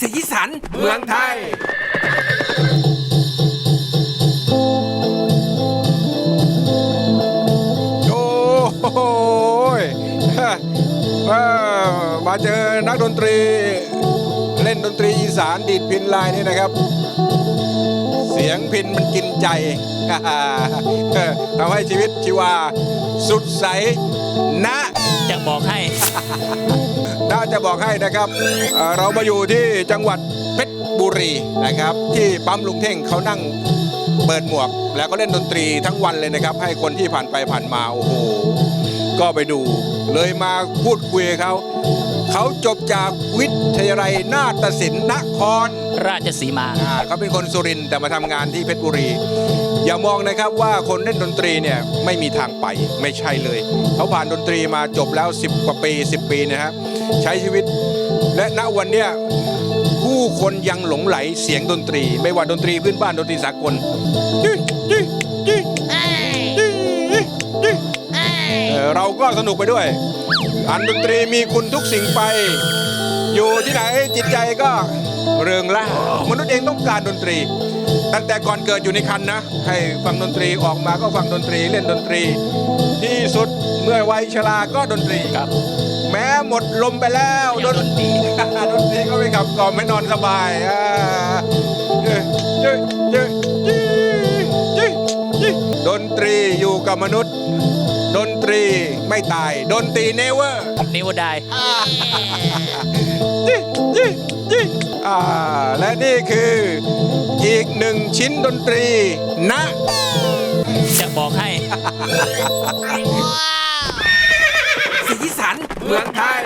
สีสันเมืองไทย โอ้โหยเอ่อมาเจอนักดนตรี เล่นดนตรีอีสานดีดพินลายนี่นะครับ เสียงพินมันกินใจ ทำให้ชีวิตชีวาสุดใสนะ จะบอกให้ น่าจะบอกให้นะครับเอ่อเรามาอยู่ที่จังหวัดเพชรบุรีนะครับ ที่ปั๊มลุงเท่งเขานั่งเปิดหมวก แล้วก็เล่นดนตรีทั้งวันเลยนะครับ ให้คนที่ผ่านไปผ่านมาโอ้โหก็ไปดู เลยมาพูดคุยกับเขา เขาจบจากวิทยาลัยนาฏศิลป์นคร ราชสีมา อ่าเขาเป็นคนสุรินทร์แต่มาทำงานที่เพชรบุรี อย่ามองนะครับว่าคนเล่นดนตรีเนี่ยไม่มีทางไปไม่ใช่เลย เขาผ่านดนตรีมาจบแล้ว 10 กว่าปี 10 ปีนะฮะใช้ชีวิต และณวันเนี้ยผู้คนยังหลงไหลเสียงดนตรี ไม่ว่าดนตรีพื้นบ้านดนตรีสากล เอ่อเราก็สนุกไปด้วย อันดนตรีมีคุณทุกสิ่งไป ที่ไหนจิตใจก็เริงร่ามนุษย์เองต้องการดนตรี ตั้งแต่ก่อนเกิดอยู่ในคันนะ ให้ฟังดนตรีออกมาก็ฟังดนตรีเล่นดนตรี ที่สุดเมื่อวัยชราก็ดนตรีครับ แม้หมดลมไปแล้วยังดนตรีดนตรีก็ไม่ขับกล่อมไม่นอนสบายอ่าเอ้ยเอ้ยเอ้ยเอ้ยเอ้ยเอ้ยดนตรีอยู่กับมนุษย์ ดนตรีไม่ตาย ดนตรีเนเวอร์ นิวไดาย อ่าและนี่คืออีกหนึ่งชิ้นดนตรีณจะบอกให้ สีสันเมืองไทย